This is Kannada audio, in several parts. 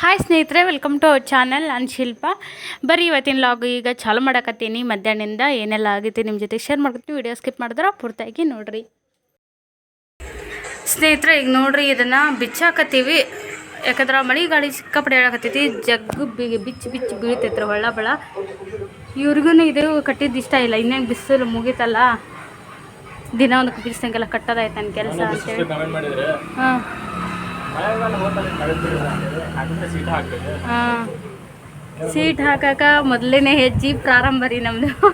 ಹಾಯ್ ಸ್ನೇಹಿತರೆ ವೆಲ್ಕಮ್ ಟು ಅವರ್ ಚಾನಲ್ ನಾನು ಶಿಲ್ಪ ಬರೀ ಇವತ್ತಿನ ಲಾಗ್ ಈಗ ಚಾಲು ಮಾಡಕತ್ತೀನಿ. ಮಧ್ಯಾಹ್ನದಿಂದ ಏನೆಲ್ಲ ಆಗೈತಿ ನಿಮ್ಮ ಜೊತೆ ಶೇರ್ ಮಾಡ್ಕೊತೀನಿ ವಿಡಿಯೋ ಸ್ಕಿಪ್ ಮಾಡಿದ್ರೆ ಪೂರ್ತಿಯಾಗಿ ನೋಡ್ರಿ. ಸ್ನೇಹಿತರೆ ಈಗ ನೋಡ್ರಿ ಇದನ್ನು ಬಿಚ್ಚಾಕತ್ತೀವಿ. ಯಾಕಂದ್ರೆ ಮಳೆ ಗಾಳಿ ಸಿಕ್ಕಾಪಡೆ ಹೇಳಕತ್ತೈತಿ. ಜಗ್ಗು ಬಿ ಬಿಚ್ಚಿ ಬಿಚ್ಚಿ ಬೀಳ್ತೈತ್ರಿ ಹೊಳ್ಳ ಬಳ. ಇವ್ರಿಗೂ ಇದು ಕಟ್ಟಿದ್ದು ಇಷ್ಟ ಇಲ್ಲ. ಇನ್ನೇನು ಬಿಸಿಲು ಮುಗೀತಲ್ಲ. ದಿನ ಒಂದು ಬಿಸಿಲಂಗೆಲ್ಲ ಕಟ್ಟೋದಾಯ್ತು ನನ್ನ ಕೆಲಸ ಅಂತೇಳಿ. ಹಾಂ. ಹಾಂ. ಸೀಟ್ ಹಾಕಕ್ಕೆ ಮೊದಲನೇ ಹೆಜ್ಜೆ ಪ್ರಾರಂಭ ರೀ ನಮ್ಮದು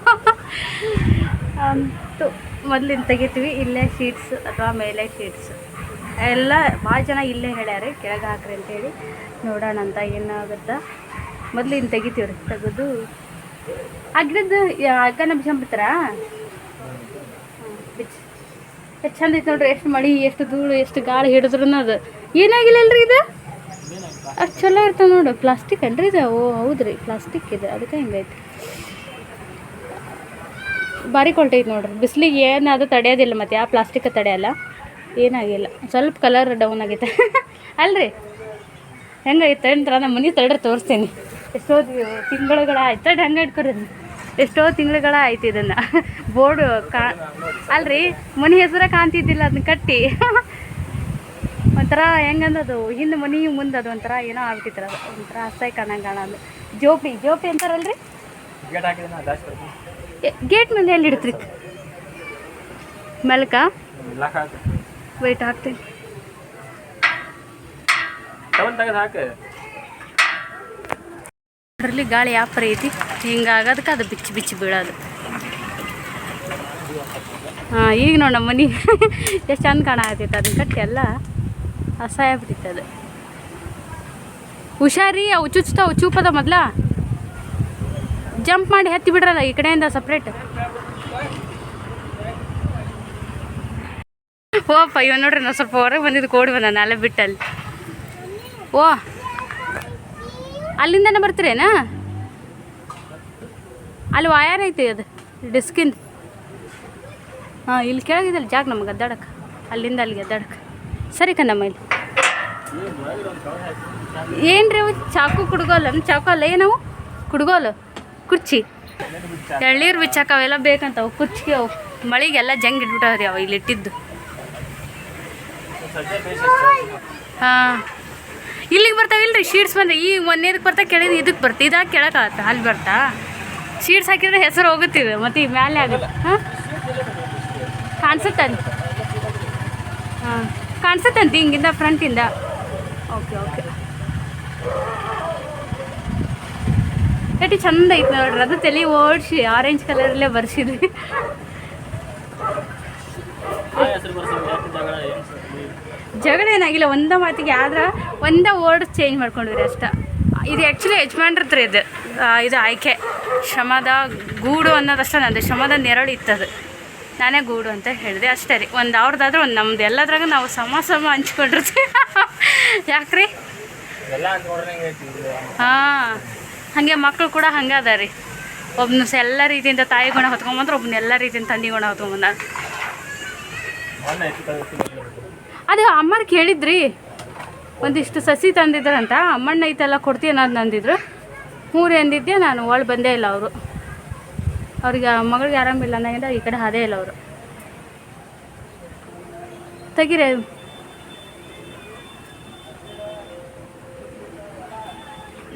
ಅಂತೂ ಮೊದಲಿನ ತೆಗಿತೀವಿ, ಇಲ್ಲೇ ಶೀಟ್ಸ್ ಅಥವಾ ಮೇಲೆ ಶೀಟ್ಸ್. ಎಲ್ಲ ಭಾಳ ಜನ ಇಲ್ಲೇ ಹೇಳ್ಯಾರ, ಕೆಳಗೆ ಹಾಕ್ರಿ ಅಂತೇಳಿ. ನೋಡೋಣ ಅಂತ ಏನಾಗುತ್ತಾ. ಮೊದಲಿನ ತೆಗಿತೀವಿ ರೀ ತೆಗೆದು ಅಗ್ರದ್ದು ಅಗ್ಗನ ಬಿಚ್ಕೊಂಬಿಡ್ತಾರಾ ಬಿಚ್ಚ. ಎಷ್ಟು ಚಂದ ನೋಡ್ರಿ, ಎಷ್ಟು ಮಳೆ, ಎಷ್ಟು ಧೂಳು, ಎಷ್ಟು ಗಾಳಿ ಹಿಡಿದ್ರೂ ಅದು. ಏನಾಗಿಲ್ಲಲ್ರಿ ಇದು? ಅಷ್ಟು ಚಲೋ ಇರ್ತಾವೆ ನೋಡು. ಪ್ಲಾಸ್ಟಿಕ್ ಅನ್ರಿ ಇದು. ಓ, ಹೌದ್ರಿ. ಪ್ಲಾಸ್ಟಿಕ್ ಇದೆ. ಅದಕ್ಕೆ ಹಿಂಗೈತಿ ಭಾರಿ ಕ್ವಾಲಿಟಿ ಐತೆ ನೋಡ್ರಿ. ಬಿಸಿಲಿಗೆ ಏನು ಅದು ತಡೆಯೋದಿಲ್ಲ ಮತ್ತು. ಯಾವ ಪ್ಲಾಸ್ಟಿಕ್ ತಡೆಯಲ್ಲ. ಏನಾಗಿಲ್ಲ. ಸ್ವಲ್ಪ ಕಲರ್ ಡೌನ್ ಆಗೈತೆ. ಅಲ್ರಿ? ಹೆಂಗೈತೆ ಅಂತ ನಮ್ಮ ಮನೆ ತಡ್ರಿ, ತೋರಿಸ್ತೀನಿ. ಎಷ್ಟೋ ತಿಂಗಳುಗಳ ಆಯ್ತು ತಡ್ರಿ, ಹಂಗೆ ಇಟ್ಕೊರಿ. ಎಷ್ಟೋ ತಿಂಗಳುಗಳ ಆಯ್ತು ಇದನ್ನು. ಬೋರ್ಡು ಕಾ ಅಲ್ರಿ? ಮನೆ ಹೆಸರ ಕಾಣ್ತಿದ್ದಿಲ್ಲ ಅದನ್ನ ಕಟ್ಟಿ. ಒಂಥರ ಹೆಂಗಂದದು ಹಿಂದೆ ಮನೆ ಮುಂದೆ ಅದು ಒಂಥರ ಏನೋ ಆಗ್ಬಿಟ್ಟಿತ್ತು ಅದು ಒಂಥರ ಅಸಹ್ಯ ಕಾಣಂಗೆ ಕಾಣದು. ಜೋಪಿ ಜೋಪಿ ಅಂತಾರಲ್ರಿ? ಗೇಟ್ ಮುಂದೆ ಎಲ್ಲಿ ಇಡ್ತ್ರಿ? ಮೆಲ್ಕ? ವೆಯ್ಟ್ ಹಾಕ್ತೀನಿ. ಅದರಲ್ಲಿ ಗಾಳಿ ಯಾಪರ ಐತಿ? ಹಿಂಗಾಗೋದಕ್ಕೆ ಅದು ಬಿಚ್ಚಿ ಬಿಚ್ಚಿ ಬೀಳೋದು. ಹಾಂ ಈಗ ನೋಡಿ ನಮ್ಮ ಮನೆ. ಎಷ್ಟು ಚಂದ ಕಾಣಕತ್ತೈತೆ ಅದನ್ನ ಕಟ್ಟಿ ಎಲ್ಲ. ಅಸಹ್ಯ ಬಿಟ್ಟಿತ್ತು ಅದು. ಹುಷಾರಿ ಅವು ಚುಚ್ತಾವು ಚೂಪದ ಮೊದ್ಲ? ಜಂಪ್ ಮಾಡಿ ಹತ್ತಿ ಬಿಡ್ರಲ್ಲ ಈ ಕಡೆಯಿಂದ ಸಪ್ರೇಟ್ ಓಪ್ಪ ಇವ ನೋಡ್ರಿ ನಾನು ಸ್ವಲ್ಪ ಹೊರಗೆ ಬಂದಿದ್ದು ಕೋಡಿ ಬಂದ ನಾಳೆ ಬಿಟ್ಟಲ್ಲಿ. ಓ, ಅಲ್ಲಿಂದನೇ ಬರ್ತೀರೇನಾ? ಅಲ್ಲಿ ವಾಯರ್ ಐತಿ ಅದು ಡಿಸ್ಕಿಂದ ಹಾಂ, ಇಲ್ಲಿ ಕೆಳಗಿದಲ್ಲ ಜಾಗ ನಮಗೆ ಅದ್ದಾಡಕ್ಕೆ ಅಲ್ಲಿಂದ ಅಲ್ಲಿಗೆ ಅದ್ದಾಡಕ್ಕೆ ಸರಿ ಕಣ್ಣಮ್ಮ ಇಲ್ಲಿ ಏನು ರೀ ಅವು? ಚಾಕು ಕುಡ್ಗೋಲ್ಲ ಚಾಕು ಅಲ್ಲ ಏನವು ಕುಡ್ಗೋಲು. ಕುರ್ಚಿ. ಎಳ್ಳೀರು ಬಿಚ್ಚಾಕ ಅವೆಲ್ಲ ಬೇಕಂತವು, ಕುರ್ಚಿ ಅವು. ಮಳಿಗೆಲ್ಲ ಜಂಗ್ ಇಟ್ಬಿಟ್ಟವ್ರಿ ಅವು ಇಲ್ಲಿ ಇಟ್ಟಿದ್ದು. ಹಾಂ. ಇಲ್ಲಿಗೆ ರೀ ಶೀಟ್ಸ್ ಬಂದ್ರೆ. ಈ ಒಂದೇದಕ್ಕೆ ಬರ್ತಾ ಕೆಳಗೆ ಇದಕ್ಕೆ ಬರ್ತಾ ಇದಾಗ ಕೆಳಕಾಗತ್ತೆ ಅಲ್ಲಿ ಬರ್ತಾ ಶೀಟ್ಸ್ ಹಾಕಿದ್ರೆ ಹೆಸರು ಹೋಗುತ್ತಿದೆ ಮತ್ತು ಈ ಮ್ಯಾಲೆ ಆಗುತ್ತೆ. ಹಾಂ? ಕಾಣಿಸುತ್ತಂತ. ಹಾಂ. ಕಾಣಿಸುತ್ತಂತ ಹಿಂಗಿಂದ ಫ್ರಂಟಿಂದ ಓಕೆ ಓಕೆ ಎಟ್ಟು ಚಂದ ಐತೆ ನೋಡ್ರಿ. ಅದು ತಲೆ ಓಡಿಸಿ ಆರೆಂಜ್ ಕಲರಲ್ಲೇ ಬರ್ಸಿದ್ರಿ? ಜಗಳ ಏನಾಗಿಲ್ಲ ಒಂದ ಮಾತಿಗೆ ಆದ್ರೆ ಒಂದ ವರ್ಡ್ ಚೇಂಜ್ ಮಾಡ್ಕೊಂಡ್ರಿ ಅಷ್ಟ. ಇದು ಆ್ಯಕ್ಚುಲಿ ಯಜಮಾನ್ರತ್ರ ಇದು. ಇದು ಆಯ್ಕೆ. ಶ್ರಮದ ಗೂಡು ಅನ್ನೋದಷ್ಟೇ ನಂದು. ಶ್ರಮದ ನೆರಳು ಇತ್ತದು. ನಾನೇ ಗೂಡು ಅಂತ ಹೇಳಿದೆ. ಅಷ್ಟೇ ರೀ. ಒಂದು ಅವ್ರದ್ದಾದ್ರೆ ಒಂದು ನಮ್ದು. ಎಲ್ಲದ್ರಾಗ ನಾವು ಸಮ ಸಮ ಹಂಚ್ಕೊಂಡಿರ್ತೀವಿ. ಯಾಕ್ರಿ? ಹಾಂ. ಹಾಗೆ ಮಕ್ಕಳು ಕೂಡ ಹಂಗೆ ಅದ ರೀ. ಒಬ್ಬನ ಸ ಎಲ್ಲ ರೀತಿಯಿಂದ ತಾಯಿ ಗುಣ ಹೊತ್ಕೊಂಬಂದ್ರೆ ಒಬ್ಬನ ಎಲ್ಲ ರೀತಿಯಿಂದ ತಂದೆ ಗುಣ ಹೊತ್ಕೊಂಬಂದ ಅದೇ ಅಮ್ಮನ ಕೇಳಿದ್ರಿ. ಒಂದಿಷ್ಟು ಸಸಿ ತಂದಿದ್ರಂತ ಅಮ್ಮಣ್ಣ ಐತೆಲ್ಲ ಕೊಡ್ತೀನಿ ಅನ್ನೋದು ನಂದಿದ್ರು. ಹ್ಞೂ ಎಂದಿದ್ದೆ ಅಂದಿದ್ದೆ ನಾನು ಒಳ್ಳೆ ಬಂದೇ ಇಲ್ಲ ಅವರು. ಅವ್ರಿಗೆ ಮಗಳಿಗೆ ಆರಾಮಿಲ್ಲ ಅಂದಾಗಿಂದ ಈ ಕಡೆ ಅದೇ ಇಲ್ಲ ಅವರು. ತೆಗೀರಿ.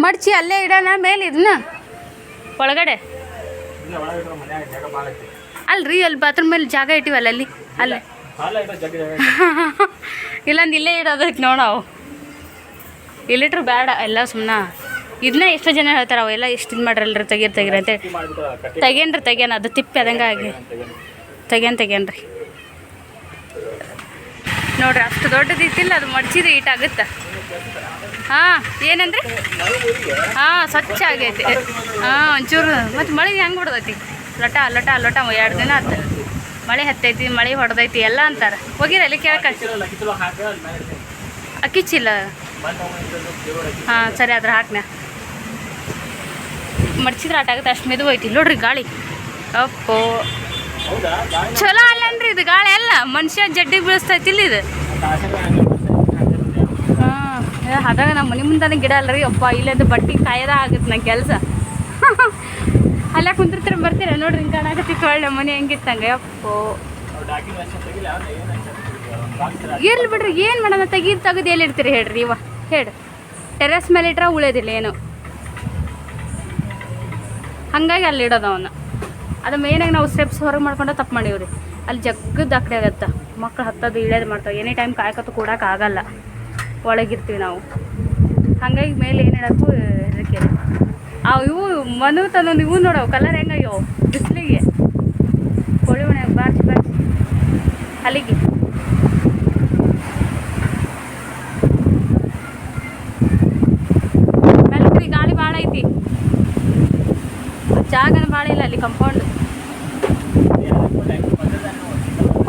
ಮಡ್ಚಿ ಅಲ್ಲೇ ಇಡೋಣ, ಮೇಲೆ ಇದನ್ನ? ಒಳಗಡೆ? ಅಲ್ರಿ, ಅಲ್ಲಿ ಬಾತ್ರೂಮ್ ಮೇಲೆ ಜಾಗ ಇಟ್ಟಿವಲ್ಲ ಅಲ್ಲಿ, ಅಲ್ಲೇ. ಇಲ್ಲಂದು ಇಲ್ಲೇ ಇಡೋದಕ್ಕೆ ನೋಡವು ಇಲ್ಲಿಟ್ರು ಬೇಡ, ಎಲ್ಲ ಸುಮ್ಮನೆ ಇದನ್ನ ಎಷ್ಟೋ ಜನ ಹೇಳ್ತಾರೆ ಅವೆಲ್ಲ ಎಷ್ಟು ಇದು ಮಾಡ್ರಲ್ರಿ ತೆಗೀರಿ ತೆಗೀರಿ ಅಂತೇಳಿ ತೆಗೇನ್ರಿ ತೆಗ್ಯಾನ ಅದು ತಿಪ್ಪಿ ಅದಂಗೆ ಆಗಿ. ತೆಗೆದು ತೆಗೇನ್ರಿ ನೋಡ್ರಿ, ಅಷ್ಟು ದೊಡ್ಡದಿತ್ತಿಲ್ಲ ಅದು ಮಡ್ಚಿದ್ರೆ ಈಟಾಗುತ್ತೆ ಹಾಂ, ಏನಂದ್ರಿ? ಹಾಂ, ಸ್ವಚ್ಛ ಆಗೈತಿ. ಹಾಂ, ಒಂಚೂರು, ಮತ್ತು ಮಳೆ ಹೆಂಗೆ ಹೊಡ್ದೈತಿ? ಲಟ ಲಟ ಲಟ ಎರಡು ದಿನ ಆತ. ಮಳೆ ಹತ್ತೈತಿ, ಮಳೆ ಹೊಡೆದೈತಿ, ಎಲ್ಲ ಅಂತಾರೆ. ಹೋಗಿರ, ಅಲ್ಲಿ ಕೇಳಕ್ಕೆ ಅಕ್ಕಿಚ್ಚಿಲ್ಲ. ಹಾಂ, ಸರಿ, ಅದ್ರ ಹಾಕ್ನ. ಮಡ್ಚಿದ್ರೆ ಆಟ ಆಗುತ್ತೆ, ಅಷ್ಟು ಮೆದು ಹೋಯ್ತಿಲ್ಲ ನೋಡ್ರಿ ಗಾಳಿ. ಅಪ್ಪೋ. ಚಲೋ ಅಲ್ಲನ್ರಿ ಇದು ಗಾಳಿ ಅಲ್ಲ. ಮನುಷ್ಯ ಜಡ್ಡಿ ಬೀಳಿಸ್ತೈತಿ ಇಲ್ಲಿ ಇದು. ಹಾಂ ಅದಾಗ ನಮ್ಮ ಮನೆ ಮುಂದಾನೆ ಗಿಡ ಅಲ್ರಿ. ಅಪ್ಪ ಇಲ್ಲದ ಬಟ್ಟೆ ಕಾಯದ ಆಗುತ್ತೆ ನಂಗೆ ಕೆಲಸ. ಅಲ್ಲ ಕುಂತಿರ್ತೀರ ಬರ್ತೀರ ನೋಡ್ರಿ, ಹಿಂಗೆ ಕಾಣಕತ್ತಿತ್ತು ಒಳ್ಳೆ ಮನೆ ಹೆಂಗಿತ್ತಂಗೆ. ಅಪ್ಪೋ. ಇರ್ಲಿ ಬಿಡ್ರಿ, ಏನು ಮಾಡೋಣ? ತೆಗೀದು ತೆಗೆದು ಎಲ್ಲಿ ಇಡ್ತೀರಿ ಹೇಳ್ರಿ ಇವ. ಹೇಳಿ. ಟೆರೆಸ್ ಮೇಲೆ ಇಟ್ರೆ ಉಳಿಯೋದಿಲ್ಲ ಏನು. ಹಾಗಾಗಿ ಅಲ್ಲಿ ಇಡೋದು ಅದು ಮೇನಾಗಿ ನಾವು ಸ್ಟೆಪ್ಸ್ ಹೊರಗೆ ಮಾಡ್ಕೊಂಡು ತಪ್ಪು ಮಾಡೀವ್ರಿ. ಅಲ್ಲಿ ಜಗ್ಗದ ಅಕ್ಕಡೆ ಕಡೆ ಆಗತ್ತೆ. ಮಕ್ಳು ಹತ್ತೋದು ಇಳ್ಯೋದು ಮಾಡ್ತಾವೆ. ಎನಿ ಟೈಮ್ ಕಾಯ್ಕೊತು ಕೂಡಕ್ಕೆ ಆಗಲ್ಲ. ಒಳಗಿರ್ತೀವಿ ನಾವು. ಹಾಗಾಗಿ ಮೇಲೆ ಏನು ಇದಕ್ಕೆ ಅವು ಇವು ಮನು ತಂದೊಂದು ಇವು ನೋಡವು ಕಲರ್ ಹೆಂಗಾಗ್ಯವು ಬಿಸಿಲಿಗೆ. ಕೋಳಿ ಮನೆ ಬಾರ್ಸಿ ಬಾರ್ಸಿ ಅಲ್ಲಿಗೆ ಮೆಲ್ಕ್ರಿ ಗಾಳಿ ಭಾಳ ಐತಿ ಜಾಗನ ಭಾಳ ಇಲ್ಲ ಅಲ್ಲಿ ಕಂಪೌಂಡ್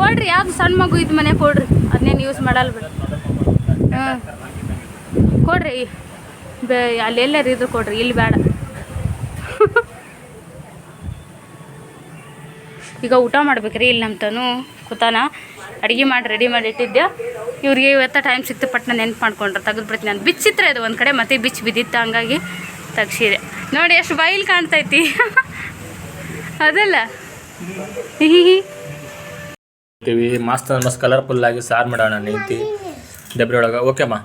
ಕೊಡ್ರಿ, ಯಾವ್ದು ಸಣ್ಣ ಮಗು ಇದ್ದು ಮನೆ ಕೊಡ್ರಿ. ಅದನ್ನೇನು ಯೂಸ್ ಮಾಡಲ್ಲ ಬಿಡಿ. ಹಾಂ. ಕೊಡ್ರಿ, ಬೇ, ಅಲ್ಲಿ ಎಲ್ಲರೂ ಇದ್ರು ಕೊಡ್ರಿ, ಇಲ್ಲಿ ಬೇಡ. ಈಗ ಊಟ ಮಾಡ್ಬೇಕ್ರಿ ಇಲ್ಲಿ ನಮ್ಮ ತನು ಕೂತಾನ? ಅಡುಗೆ ಮಾಡಿ ರೆಡಿ ಮಾಡಿ ಇಟ್ಟಿದ್ದೆ ಇವ್ರಿಗೆ ಇವತ್ತ ಟೈಮ್ ಸಿಕ್ತು, ಪಟ್ನ ನೆನ್ಪು ಮಾಡ್ಕೊಂಡ್ರೆ. ತೆಗೆದು ಬಿಡ್ತೀನಿ ನಾನು. ಬಿಚ್ಚಿತ್ರ ಅದು ಒಂದು ಕಡೆ, ಮತ್ತೆ ಬಿಚ್ಚಿ ಬಿದ್ದಿತ್ತು ಹಂಗಾಗಿ ತಗ್ಸಿದೆ. ನೋಡಿ ಎಷ್ಟು ಬೈಲ್ ಕಾಣ್ತೈತಿ. ಅದಲ್ಲ ಮಸ್ತ್ ಮಸ್ತ್ ಕಲರ್ಫುಲ್ ಆಗಿ ಸಾರು ಮಾಡೋಣ ನಿಂತಿ. ಡಬ್ರಿ ಒಳಗೆ ಓಕೆಮ್ಮ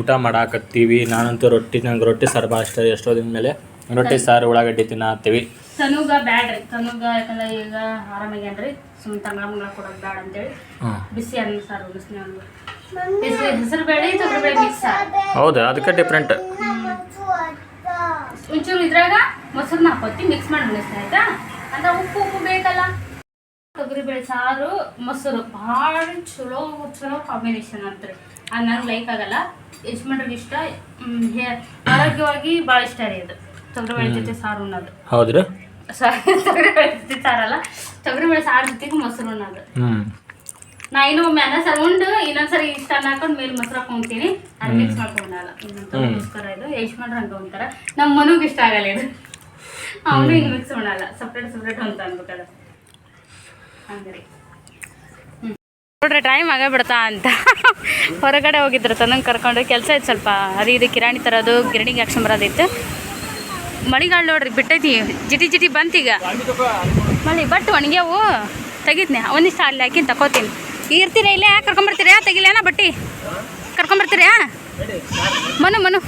ಊಟ ಮಾಡಾಕತ್ತೀವಿ. ನಾನಂತೂ ರೊಟ್ಟಿ ನಂಗೆ ರೊಟ್ಟಿ ಸಾರು ಭಾಳ ಇಷ್ಟ ಎಷ್ಟೋ ದಿನ ಮೇಲೆ. ರೊಟ್ಟಿ ಸಾರು. ಉಳ್ಳಾಗಡ್ಡಿ ತಿನ್ನತ್ತೀವಿ. ತನುಗ ಬ್ಯಾಡ್ರಿ ತನುಗ ಯಾಕಂದ್ರೆ ಈಗ ಆರಾಮಾಗ್ಯಾನ್ರಿ ಸುಮ್ಮನೆ ತಂಗಳ ಮಂಗಳ ಕೊಡೋದು ಬ್ಯಾಡ ಅಂತೇಳಿ. ಬಿಸಿ ಅನ್ನ ಸಾರು ಬಿಸಿ ಹೆಸರು ಬೇಳೆ ತೊಗರಿ ಬೇಳೆ ಮಿಕ್ಸ್ ಹೌದಾ ಅದಕ್ಕೆ ಡಿಫ್ರೆಂಟ್ ಒಂಚೂರು ಇದ್ರಾಗ ಮೊಸರನ್ನ ಹಾಕೋತಿ ಮಿಕ್ಸ್ ಮಾಡಿ ಉಳಿಸ್ತಾ ಆಯ್ತಾ? ಅಂತ ಉಪ್ಪು ಉಪ್ಪು ಬೇಕಲ್ಲ? ತೊಗರಿಬೇಳೆ ಸಾರು ಮೊಸರು ಭಾಳ ಚಲೋ ಚಲೋ ಕಾಂಬಿನೇಷನ್ ಅಂತ್ರಿ. ಅದು ನಂಗೆ ಲೈಕ್ ಆಗಲ್ಲ. ಯಜಮಾನ್ರಿಗೆ ಇಷ್ಟ. ಆರೋಗ್ಯವಾಗಿ ಭಾಳ ಇಷ್ಟ ರೀ ಅದು. ತೊಗರಿಬೇಳೆ ಜೊತೆ ಸಾರು ಅನ್ನೋದು ಹೌದ್ರಿ? ಸಾರಿ ತೊಗರಿಬೇಳೆ ಜೊತೆ ಸಾರಲ್ಲ. ತೊಗರಿಬೇಳೆ ಸಾರು ಜೊತೆಗೆ ಮೊಸರು ಅನ್ನೋದು ನಾ ಇನ್ನೂ ಒಮ್ಮೆ ಅನ್ನ ಸರ್ ಉಂಡು ಇನ್ನೊಂದ್ಸರಿ ಇಷ್ಟ ಅನ್ನ ಹಾಕೊಂಡು ಮೇಲೆ ಮೊಸರು ಹಾಕೊಂತೀನಿ. ಅದು ಮಿಕ್ಸ್ ಮಾಡ್ಕೊಂಡಲ್ಲ ಇನ್ನೊಂದ್ಸರ ಇದು ಯಜಮಾನ್ರು ಹಂಗೆ ಅಂತಾರ ನಮ್ಮ ಮನುಗೆ ಇಷ್ಟ ಆಗಲ್ಲ ಇದು. ಅವನು ಹಿಂಗೆ ಮಿಕ್ಸ್ ಮಾಡಲ್ಲ. ಸಪ್ರೇಟ್ ಸಪ್ರೇಟ್ ಅಂತ ಅನ್ಬೇಕಾದ್ರೆ ಹಂಗ್ರಿ. ನೋಡ್ರಿ ಟೈಮ್ ಆಗ ಬಿಡ್ತಾ ಅಂತ. ಹೊರಗಡೆ ಹೋಗಿದ್ರು ತನಂಗೆ ಕರ್ಕೊಂಡು. ಕೆಲಸ ಇತ್ತು ಸ್ವಲ್ಪ. ಅದು ಇದು ಕಿರಾಣಿ ತರೋದು ಗಿರಣಿಗೆ ಹಾಕ್ಸ್ಕೊಂಬರೋದಿತ್ತು ಮಳಿಗಾಲ ನೋಡ್ರಿ ಬಿಟ್ಟೈತಿ. ಜಿಟಿ ಜಿಟಿ ಬಂತೀಗ ಮಳಿ ಬಟ್ ಒಣಗ್ಯಾವು. ತೆಗಿದ್ನೆ ಒಂದಿಷ್ಟು ಅಲ್ಲಿ ಹಾಕಿ ತಗೋತೀನಿ ಇರ್ತೀರಾ ಇಲ್ಲೇ? ಕರ್ಕೊಂಬರ್ತೀರಾ? ತೆಗಿಲೇನ ಬಟ್ಟಿ? ಕರ್ಕೊಂಬರ್ತೀರಾ? ಮನು ಮನು.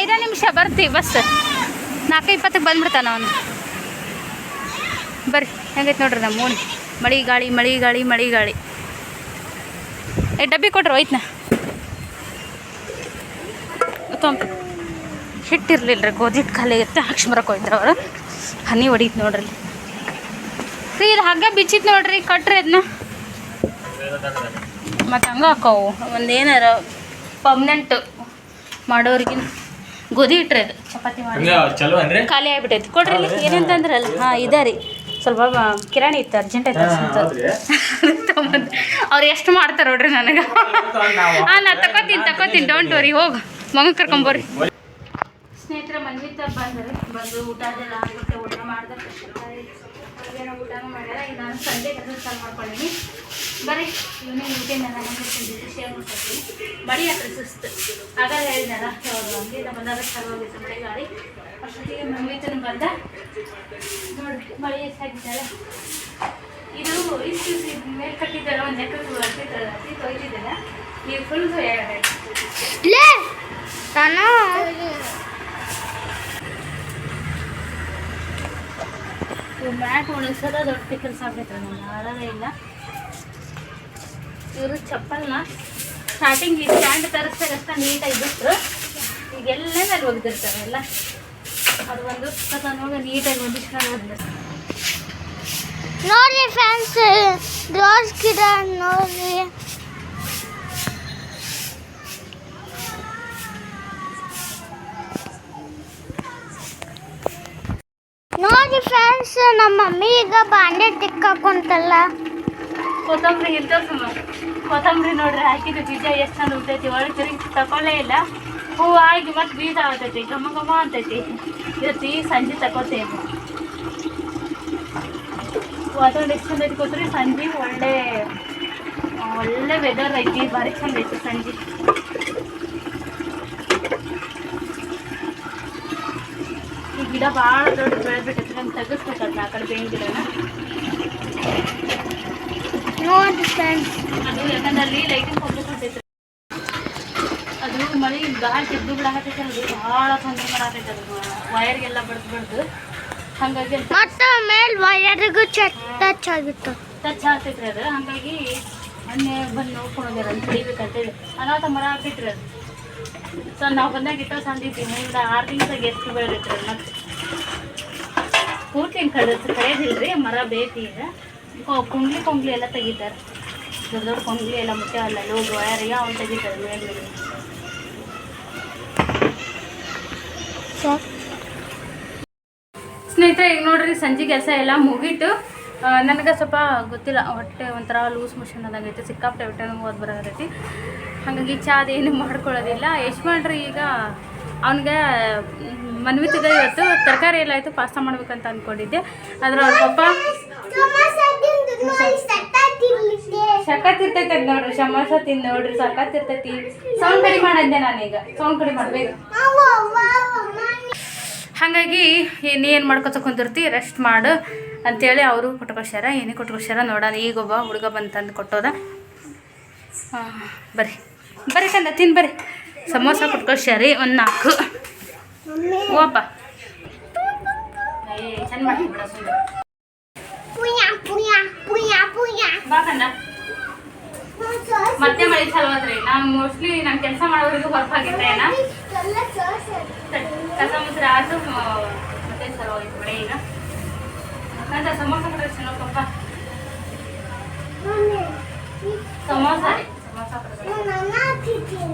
ಐದು ನಿಮಿಷ ಬರ್ತೀವಿ ಬಸ್. ನಾಲ್ಕು ಇಪ್ಪತ್ತಕ್ಕೆ ಬಂದ್ಬಿಡ್ತಾನ ಅವನು. ಬರ್ರಿ, ಹೆಂಗೈತೆ ನೋಡ್ರಿ ನಮ್ಮ ಮೂನ್ ಮಳಿ ಗಾಳಿ ಮಳಿ ಗಾಳಿ ಮಳಿ ಗಾಳಿ ಏ, ಡಬ್ಬಿ ಕೊಟ್ರು, ಹೋಯ್ತನ? ತೊಂಬ ಹಿಟ್ಟಿರ್ಲಿಲ್ಲ ರೀ ಗೋಧಿ ಹಿಟ್ಟು ಖಾಲಿ ಇತ್ತು ಹಾಕ್ಸ್ಮರಕ್ಕೆ ಹೋಯ್ತಾರೆ ಅವರು. ಹನಿ ಹೊಡೀತು ನೋಡ್ರಿ. ರೀ ಇದು ಹಗ್ಗ ಬಿಚ್ಚಿತ್ತು ನೋಡ್ರಿ, ಕಟ್ರಿ ಅದನ್ನ ಮತ್ತು ಹಂಗೆ ಹಾಕವು. ಒಂದು ಏನಾರ ಪರ್ಮನೆಂಟ್ ಮಾಡೋರಿಗಿನ ಗೋಧಿ ಇಟ್ರಿ ಅದು. ಚಪಾತಿ ಮಾಡಿ. ಖಾಲಿ ಆಗಿಬಿಟ್ಟೈತಿ ಕೊಡ್ರಿ ಏನಂತಂದ್ರಲ್ಲ? ಹಾಂ. ಇದೆ ರೀ. ಸ್ವಲ್ಪ ಕಿರಾಣಿ ಇತ್ತು ಅರ್ಜೆಂಟ್ ಆಯ್ತು ಅವ್ರು ಎಷ್ಟು ಮಾಡ್ತಾರೆ ನೋಡ್ರಿ ನನಗೆ? ಹಾಂ ನಾ ತಗೋತೀನಿ ತಗೋತೀನಿ. ಡೋಂಟ್ ವರಿ ಹೋಗಿ. ಮಗ ಕರ್ಕೊಂಬರ್ರಿ ಸ್ನೇಹಿತರ ಮನ್ವಿತ ಬಂದ್ರಿ. ಬಂದು ಊಟ ಅದೆಲ್ಲ ಊಟ ಮಾಡಿದ್ರೆ ಏನೋ ಊಟನೂ ಮಾಡ್ಯಾರ. ಈಗ ನಾನು ಸಂಜೆ ಕೆಲಸ ಚಾಲು ಮಾಡ್ಕೊಂಡಿನಿ ಬರೀ ಈವ್ನಿಂಗ್ ಊಟಿನ ನಾನು ಹೆಂಗೆ ಶೇರ್ ಮಾಡ್ಕೊತೀನಿ. ಸುಸ್ತು. ನಮ್ಮ ಬಂದಾಗ ಚಾಲು ಹೋಗಿತ್ತು ಅಷ್ಟೊತ್ತಿಗೆ ಮನ್ವಿತನು ಬಂದ. ನೋಡ್ರಿ ಮಳೆ ಇದು ಇಷ್ಟು ಮೇಲೆ ಕಟ್ಟಿದ್ದಲ್ಲ, ಒಂದು ಲೆಕ್ಕಕ್ಕೆ ಅತಿ ತೊಯ್ತಿದ್ದಲ್ಲ ಈಗ ಫುಲ್ ಮ್ಯಾಟ್ ಒಣಗಿಸೋದ ದೊಡ್ಡ ಕೆಲಸ ಆಗ್ತೈತೆ ನಮ್ಗೆ ಇಲ್ಲ. ಇವರು ಚಪ್ಪಲ್ನ ಸ್ಟಾರ್ಟಿಂಗ್ ಈ ಸ್ಟ್ಯಾಂಡ್ ತರಿಸ್ದಾಗ ಅಷ್ಟ ನೀಟಾಗಿ ಬಿಟ್ಟರು ಈಗೆಲ್ಲ ಮೇಲೆ ಒಗ್ದಿರ್ತಾರೆ, ಎಲ್ಲ. ಅದು ಒಂದು ಹೋಗಿ ನೀಟಾಗಿ ಒಂದಿಷ್ಟು ಒಗ್ದಿರ್ತಾರೆ ನೋಡಿ. ಫ್ಯಾನ್ಸ್ ರೋಸ್ ಗಿಡ ನೋಡ್ರಿ ನೋಡ್ರಿ ಫ್ರೆಂಡ್ಸ್ ನಮ್ಮ ಮಮ್ಮಿ ಈಗ ಬಾಂಡೆ ತಿಕ್ಕಾಕೊಂತಲ್ಲ. ಕೊತ್ತಂಬರಿ ಸುಮ್ಮ. ಕೊತ್ತಂಬರಿ ನೋಡ್ರಿ ಹಾಕಿದ ಬೀಜ ಎಷ್ಟು ಚಂದ ಉಳ್ತೈತಿ ಒಳಗೆ ತಿರುಗಿ ತಗೊಳ್ಳೇ ಇಲ್ಲ. ಹೂವು ಆಗಿ ಮತ್ತೆ ಬೀಜ ಆಗ್ತೈತಿ ಘಮ ಘಮ ಅಂತೈತಿ. ಇವತ್ತು ಈಗ ಸಂಜೆ ತಗೋತೇವೆ ವಾತಾವರಣ ಎಷ್ಟು ಚಂದ ಐತಿ ಗೊತ್ತ್ರಿ? ಸಂಜೆ ಒಳ್ಳೆ ಒಳ್ಳೆ ವೆದರ್ ಐತಿ. ಭಾರಿ ಚಂದ ಐತಿ ಸಂಜೆ. ಗಿಡ ಭಾಳ ದೊಡ್ಡ ಬೆಳೆದ್ಬಿಟ್ಟೈತಿ ನಾನು ತೆಗಿಸ್ಬೇಕಲ್ಲ ಆ ಕಡೆ ಬೇವಿನ ಗಿಡನ. ನೋಡಿ ಫ್ರೆಂಡ್ಸ್ ಅದು ಯಾಕಂದ್ರೆ ಅಲ್ಲಿ ಲೈಟಿಂಗ್ ಹೋಗ್ಬೇಕು ಅಂತೈತ್ರಿ ಅದು ಮಳೆ ಗಾಳಿ ತೆಗ್ದು ಬಿಡಾಕತ್ತೈತಿ ಅದು ಭಾಳ ತೊಂದರೆ ಮಾಡಾಕೈತೆ ಅದು ವಯರ್ಗೆಲ್ಲ ಬಡ್ದು ಬಡ್ದು. ಹಾಗಾಗಿ ಮತ್ತೆ ಮೇಲೆ ವಯರಿಗೂ ಚೆಕ್ ಟಚ್ ಆಗಿತ್ತು. ಟಚ್ ಆಗ್ತೈತ್ರಿ ಅದು. ಹಾಗಾಗಿ ಮೊನ್ನೆ ಬಂದು ನೋಡ್ಕೊಂಡೋಗ್ಯಾರ ಅಂತ ಹಿಡಿಬೇಕಂತೇಳಿ ಅನಾಥ ಮರ ಹಾಕಿಟ್ರಿ ಅದು ಸೊ ನಾವು ಬಂದಾಗ ಇಟ್ಟ ಸಂದಿದ್ವಿ ಮುಂದೆ ಆರು ಎಷ್ಟು ಬೆಳೆದೈತ್ರಿ ಅದು ಮತ್ತೆ. ಪೂರ್ತಿ ಹಿಂಗೆ ಕಡಿದು ಕಡಿಯೋದಿಲ್ರಿ ಮರ ಬೇತಿ ಈಗ. ಕೊಂಗ್ಲಿ ಕುಂಗ್ಲಿ ಎಲ್ಲ ತೆಗಿತಾರೆ. ದೊಡ್ಡ ದೊಡ್ಡ ಕೊಂಗ್ಲಿ ಎಲ್ಲ ಮುಟ್ಟೆ ಅಲ್ಲ ಲೋಗು ಯಾರಿಗೆ ಅವ್ನು ತೆಗಿತಾರೆ ಮೇಲೆ ಮೇಲೆ ಸರ್ ಸ್ನೇಹಿತರೆ, ಈಗ ನೋಡ್ರಿ ಸಂಜೆ ಕೆಲಸ ಎಲ್ಲ ಮುಗೀತು. ನನಗೆ ಸ್ವಲ್ಪ ಗೊತ್ತಿಲ್ಲ, ಹೊಟ್ಟೆ ಒಂಥರ ಲೂಸ್ ಮೋಷನ್ ಆದಂಗೈತಿ ಸಿಕ್ಕಾಪಟ್ಟೆ ಹೊಟ್ಟೆ ನೋವು ಓದ್ ಬರೋದೈತಿ ಹಾಗಾಗಿ ಚಾ ಅದೇನು ಮಾಡ್ಕೊಳ್ಳೋದಿಲ್ಲ. ಮಾಡ್ರಿ ಈಗ ಅವನಿಗೆ ಮನ್ವಿತಿದೆ ಇವತ್ತು. ತರಕಾರಿ ಎಲ್ಲ ಆಯಿತು, ಪಾಸ್ತಾ ಮಾಡ್ಬೇಕಂತ ಅಂದ್ಕೊಂಡಿದ್ದೆ ಆದ್ರೆ ಅವ್ರ ಪಪ್ಪ ಸಖತ್ತಿರ್ತೈತೆ ಅದ್ ನೋಡ್ರಿ, ಸಮೋಸ ತಿಂದು ನೋಡ್ರಿ ಸಖತ್ತಿರ್ತೈತಿ ಸೌಂಡ್ ಕಡಿಮೆ ಮಾಡಿದ್ದೆ ನಾನೀಗ. ಸೌಂಡ್ ಕಡಿಮೆ ಮಾಡ್ಬೇಕು. ಹಾಗಾಗಿ ಏನು ಮಾಡ್ಕೊತ ಕುಂದಿರ್ತಿ ರೆಸ್ಟ್ ಮಾಡು ಅಂತೇಳಿ ಅವರು ಕೊಟ್ಕೊಳ್ಸ್ಯಾರ. ಏನೇ ಕೊಟ್ಕೊಳ್ಸ್ಯಾರ, ನೋಡೋಣ, ಈಗ ಒಬ್ಬ ಹುಡುಗ ಬಂತಂದು ತಂದು ಕೊಟ್ಟೋದ ಬರ್ರಿ. ಬರ್ರಿ ಕಂದ ತಿನ್ ಬರ್ರಿ. ಸಮೋಸ ಕೊಟ್ಕೊಳ್ಸ್ಯಾರಿ, ಒಂದು ನಾಲ್ಕು. ಓಪ ಏ ಚಂದ ಮಾಡ್ತೀನಿ ಬಿಡ ಸುಂದರ ಬಾ ಕಂದ ಮತ್ತೆ ಮಳೆ ಚಲೋ ಆದ್ರಿ ನಾನು ಮೋಸ್ಟ್ಲಿ ನಾನು ಕೆಲಸ ಮಾಡೋರಿಗೆ ಹೊರಪಾಗಿದ್ದೆ ಏನ ಕಸ ಮುಸ್ರೆ ಆಯ್ತು ಮ- ಮತ್ತೆ ಚಲೋ ಆಯ್ತು ಮಳೆ ಈಗ ಕಂದ ಸಮೋಸ ಕೊಡ್ರಿ ಚೆನ್ನಾಗಿ ಪಪ್ಪ ಸಮೋಸ ರೀ ಸಮೋಸ ಕೊಡ್ಬೇಕು